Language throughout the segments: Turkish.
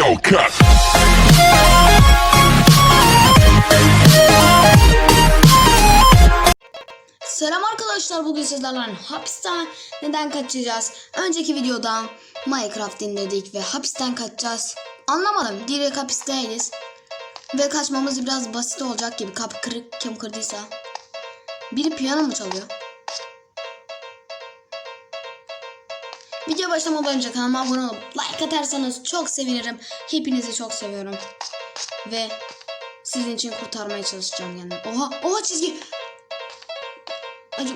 Hellcat. Selam arkadaşlar bugün sizlerle hapisten neden kaçacağız? Önceki videoda Minecraft indirdik ve hapisten kaçacağız. Anlamadım direkt hapisteyiz. Ve kaçmamız biraz basit olacak gibi kapı kırık kim kırdıysa. Biri piyano mu çalıyor? Video başlamadan önce kanalıma abone olup like atarsanız çok sevinirim. Hepinizi çok seviyorum. Ve sizin için kurtarmaya çalışacağım yani. Oha, oha çizgi. Acı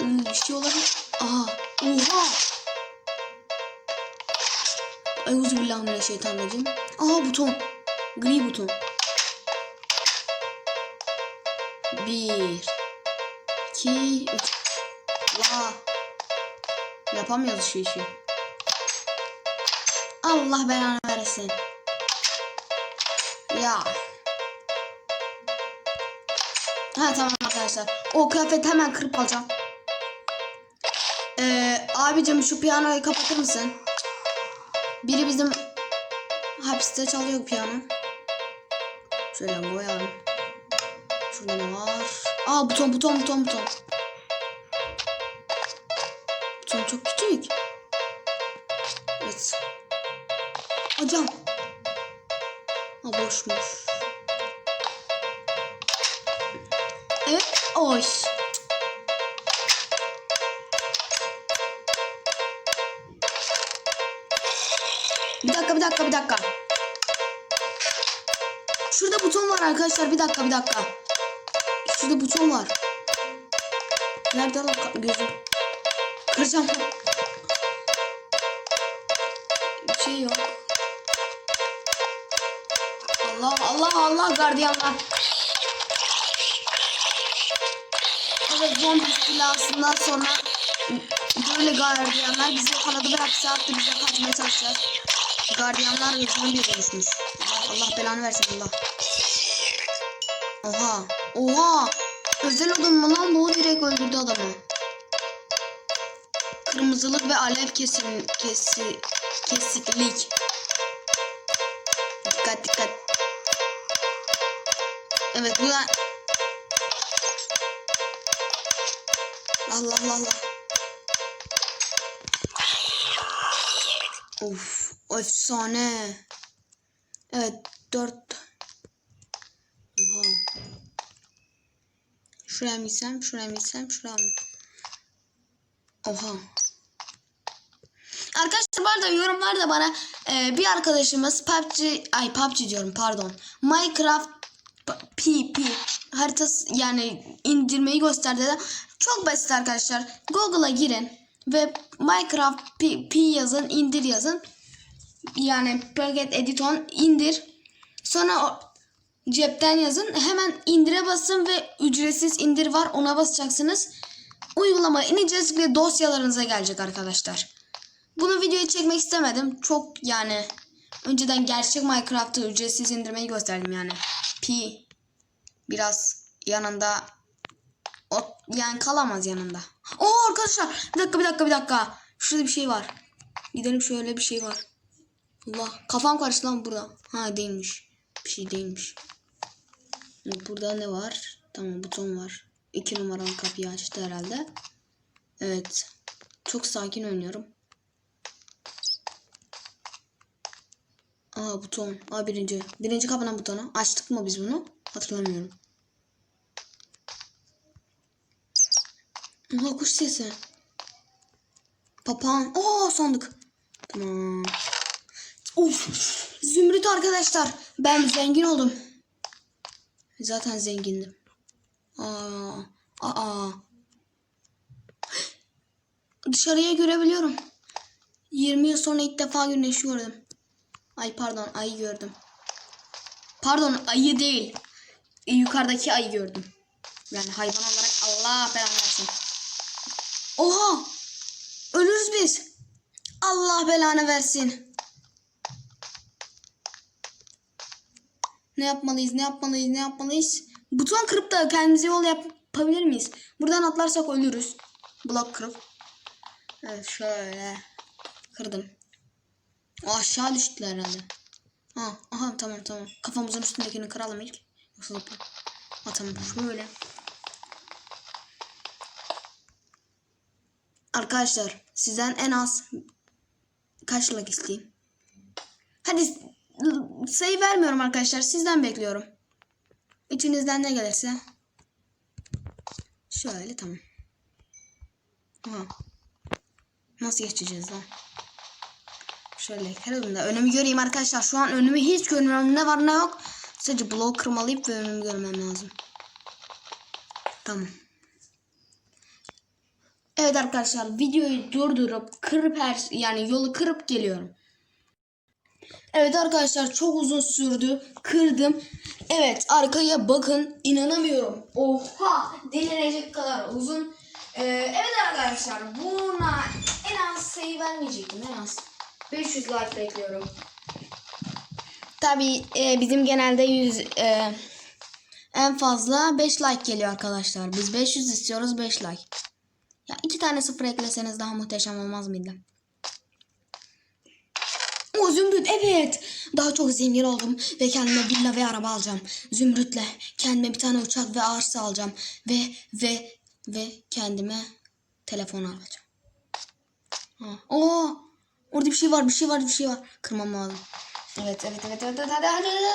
ıı, bir şey olabilir. Aha. Oha. Euzubillahimineşşeytanirracim. Aha buton. Gri buton. Bir. iki, üç. Allah. Yapamıyoruz şu işi. Allah belanı versin. Ya. Ha tamam arkadaşlar. O kıyafeti hemen kırıp alacağım. Ee, abicim şu piyanoyu kapatır mısın? Biri bizim hapiste çalıyor piyano. Şöyle koyalım. Şurada ne var? Aa buton buton buton buton. Çok küçük. Evet. Hocam. Ha boşmuş. Evet. Oy. Bir dakika bir dakika bir dakika. Şurada buton var arkadaşlar. Bir dakika bir dakika. Şurada buton var. Nerede lan gözüm? Kıracağım. Bir şey yok. Allah Allah Allah gardiyanlar. Evet zombi istilasından sonra böyle gardiyanlar bizi yakaladı ve hapse attı. Bize kaçmaya çalışacağız. Gardiyanlar ve zombiye dönüşmüş. Allah, Allah belanı versin Allah. Oha. Oha. Özel adam mı lan bu direkt öldürdü adamı. Kırmızılık ve alev kesim kesi kesiklik. Dikkat dikkat. Evet bu da Allah Allah Allah. Of efsane. Evet dört. Oha. Şuraya mı gitsem, şuraya mı gitsem, şuraya mı? Oha. Arkadaşlar bu arada yorumlarda bana e, bir arkadaşımız PUBG, ay PUBG diyorum pardon. Minecraft PP haritası yani indirmeyi gösterdi de çok basit arkadaşlar. Google'a girin ve Minecraft P, P yazın, indir yazın. Yani Packet Editor indir. Sonra o cepten yazın. Hemen indire basın ve ücretsiz indir var. Ona basacaksınız. Uygulama ineceğiz ve dosyalarınıza gelecek arkadaşlar. Bunu videoyu çekmek istemedim. Çok yani önceden gerçek Minecraft'ı ücretsiz indirmeyi gösterdim yani. Pi biraz yanında o yani kalamaz yanında. Oo arkadaşlar bir dakika bir dakika bir dakika. Şurada bir şey var. Gidelim şöyle bir şey var. Allah kafam karıştı lan burada. Ha değilmiş. Bir şey değilmiş. Burada ne var? Tamam buton var. İki numaralı kapıyı açtı herhalde. Evet. Çok sakin oynuyorum. Aa buton. Aa birinci. Birinci kapının butonu. Açtık mı biz bunu? Hatırlamıyorum. Aha kuş sesi. Papağan. Aa sandık. Tamam. Of. Zümrüt arkadaşlar. Ben zengin oldum. Zaten zengindim. Aa. Aa. Dışarıya görebiliyorum. 20 yıl sonra ilk defa güneşi gördüm. Ay pardon ayı gördüm. Pardon ayı değil. E, yukarıdaki ayı gördüm. Yani hayvan olarak Allah belanı versin. Oha! Ölürüz biz. Allah belanı versin. Ne yapmalıyız? Ne yapmalıyız? Ne yapmalıyız? Buton kırıp da kendimize yol yapabilir miyiz? Buradan atlarsak ölürüz. Blok kırıp. Evet şöyle. Kırdım. O aşağı düştüler herhalde. Ha, aha tamam tamam. Kafamızın üstündekini kıralım ilk. Yoksa Ha tamam şöyle. Arkadaşlar sizden en az kaç like isteyeyim? Hadi sayı vermiyorum arkadaşlar. Sizden bekliyorum. İçinizden ne gelirse. Şöyle tamam. Aha. Nasıl geçeceğiz lan? Şöyle herhalde da önümü göreyim arkadaşlar. Şu an önümü hiç görmüyorum. Ne var ne yok. Sadece bloğu kırmalıyıp ve önümü görmem lazım. Tamam. Evet arkadaşlar videoyu durdurup kırıp her yani yolu kırıp geliyorum. Evet arkadaşlar çok uzun sürdü. Kırdım. Evet arkaya bakın. inanamıyorum. Oha delirecek kadar uzun. Ee, evet arkadaşlar buna en az sayı vermeyecektim en az. 500 like bekliyorum. Tabi bizim genelde 100 e, en fazla 5 like geliyor arkadaşlar. Biz 500 istiyoruz 5 like. Ya iki tane sıfır ekleseniz daha muhteşem olmaz mıydı? O Zümrüt evet. Daha çok zengin oldum ve kendime villa ve araba alacağım. Zümrütle kendime bir tane uçak ve arsa alacağım. Ve ve ve kendime telefon alacağım. Ha. Oo, orada bir şey var bir şey var bir şey var. Kırmam lazım. Evet evet evet evet hadi hadi hadi.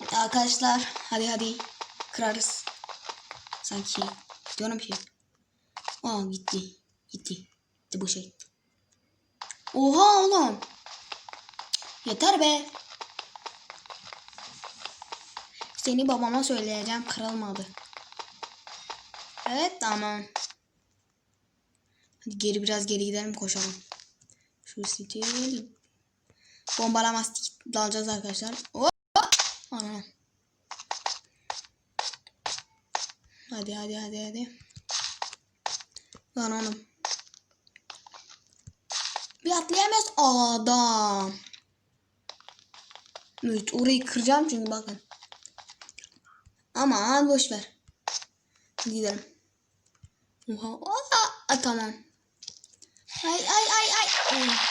hadi. Arkadaşlar hadi hadi kırarız. Sanki diyorum ki. Aa gitti. Gitti. Gitti bu şey. Oha oğlum. Yeter be. Seni babama söyleyeceğim. Kırılmadı. Evet tamam. Hadi geri biraz geri gidelim koşalım. Şu stil. Bombalamastik dalacağız arkadaşlar. Hop. Ana. Hadi hadi hadi hadi. Lan oğlum. Bir atlayamaz adam. Evet orayı kıracağım çünkü bakın. Aman boş ver. Gidelim. Oha. Aa, tamam. Ay ay ay ay.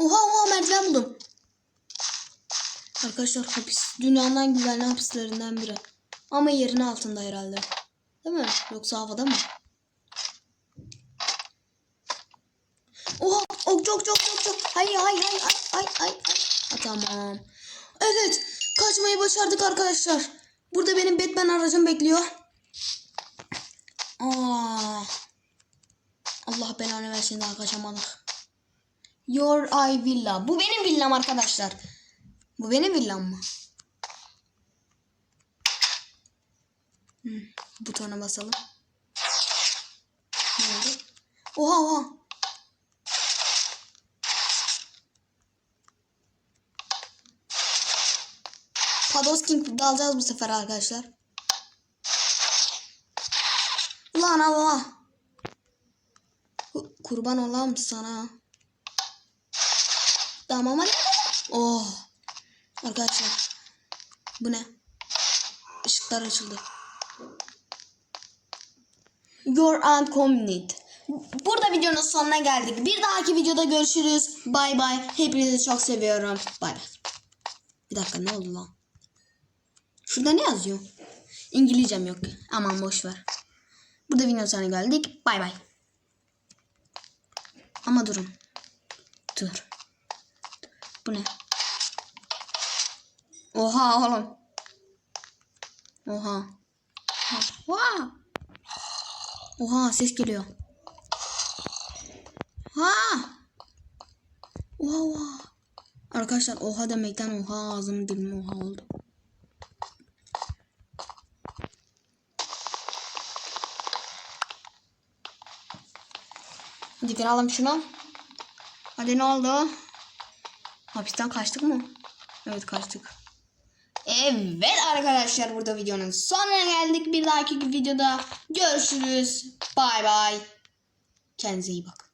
Oha oha merdiven buldum. Arkadaşlar hapis dünyanın güvenli hapislerinden biri. Ama yerin altında herhalde. Değil mi? Yoksa havada mı? Oha ok çok çok çok çok. Hay hay hay ay ay ay. Ha, tamam. Evet kaçmayı başardık arkadaşlar. Burada benim Batman aracım bekliyor. Aa. Allah belanı versin daha kaçamadık. Your Eye Villa. Bu benim villam arkadaşlar. Bu benim villam mı? Hmm, butona basalım. Ne oldu? Oha oha. Pados King dalacağız bu sefer arkadaşlar. Ulan. Ku- Kurban olam sana. Tamam hadi. Oh. Arkadaşlar. Bu ne? Işıklar açıldı. Your Uncommunity. Burada videonun sonuna geldik. Bir dahaki videoda görüşürüz. Bay bay. Hepinizi çok seviyorum. Bay bay. Bir dakika ne oldu lan? Şurada ne yazıyor? İngilizcem yok. Aman boş ver. Burada videonun sonuna geldik. Bay bay. Ama durun. Dur. Bu ne? Oha oğlum. Oha. Oha. Oha ses geliyor. Ha. Oha oha. Arkadaşlar oha demekten oha ağzım dilim oha oldu. Hadi kıralım şunu. Hadi ne oldu? Hapisten kaçtık mı? Evet kaçtık. Evet arkadaşlar burada videonun sonuna geldik. Bir dahaki videoda görüşürüz. Bay bay. Kendinize iyi bakın.